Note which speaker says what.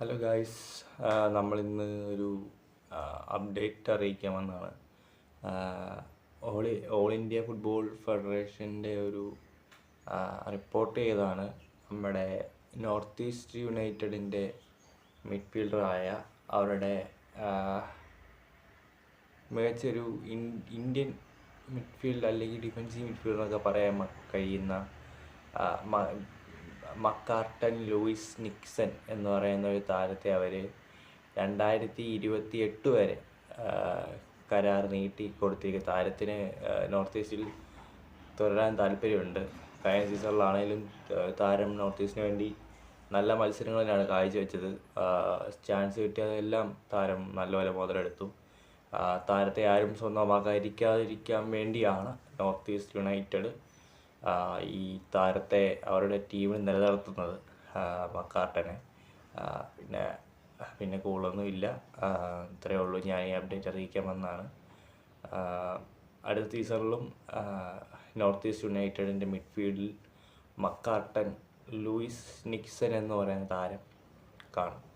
Speaker 1: Hello guys നമ്മളിന്ന് ഒരു update അറിയിക്കാൻ വന്നതാണ്. ഓൾ ഓൾ ഇന്ത്യ ഫുട്ബോൾ ഫെഡറേഷന്റെ ഒരു റിപ്പോർട്ട് ചെയ്തതാണ്. നമ്മുടെ നോർത്ത് ഈസ്റ്റ് യുണൈറ്റഡിന്റെ മിഡ്ഫീൽഡറായ അവരുടെ മികച്ച ഒരു ഇന്ത്യൻ മിഡ്ഫീൽഡ് അല്ലെങ്കിൽ ഡിഫൻസീവ് മിഡ്ഫീൽഡ് എന്നൊക്കെ പറയാൻ കഴിയുന്ന മക്കാർട്ടൻ ലൂയിസ് നിക്സൺ എന്ന് പറയുന്ന ഒരു താരത്തെ അവർ രണ്ടായിരത്തി ഇരുപത്തി എട്ട് വരെ കരാർ നീട്ടി കൊടുത്തിരിക്കുക താരത്തിന് നോർത്ത് ഈസ്റ്റിൽ തുടരാൻ താല്പര്യമുണ്ട്. കഴിഞ്ഞ സീസണിലാണെങ്കിലും താരം നോർത്ത് ഈസ്റ്റിന് വേണ്ടി നല്ല മത്സരങ്ങൾ തന്നെയാണ് കാഴ്ചവെച്ചത്. ചാൻസ് കിട്ടിയതെല്ലാം താരം നല്ലപോലെ മുതലെടുത്തു. താരത്തെ ആരും സ്വന്തമാക്കാതിരിക്കാതിരിക്കാൻ വേണ്ടിയാണ് നോർത്ത് ഈസ്റ്റ് യുണൈറ്റഡ് ഈ താരത്തെ അവരുടെ ടീമിൽ നിലനിർത്തുന്നത് മക്കാർട്ടനെ. പിന്നെ പിന്നെ കൂടുതലൊന്നും ഇല്ല. ഇത്രയേ ഉള്ളൂ. ഞാൻ ഈ അപ്ഡേറ്റ് അറിയിക്കാൻ വന്നതാണ്. അടുത്ത സീസണിലും നോർത്ത് ഈസ്റ്റ് യുണൈറ്റഡിന്റെ മിഡ്ഫീൽഡിൽ മക്കാർട്ടൻ ലൂയിസ് നിക്സൺ എന്ന് പറയുന്ന താരം കാണും.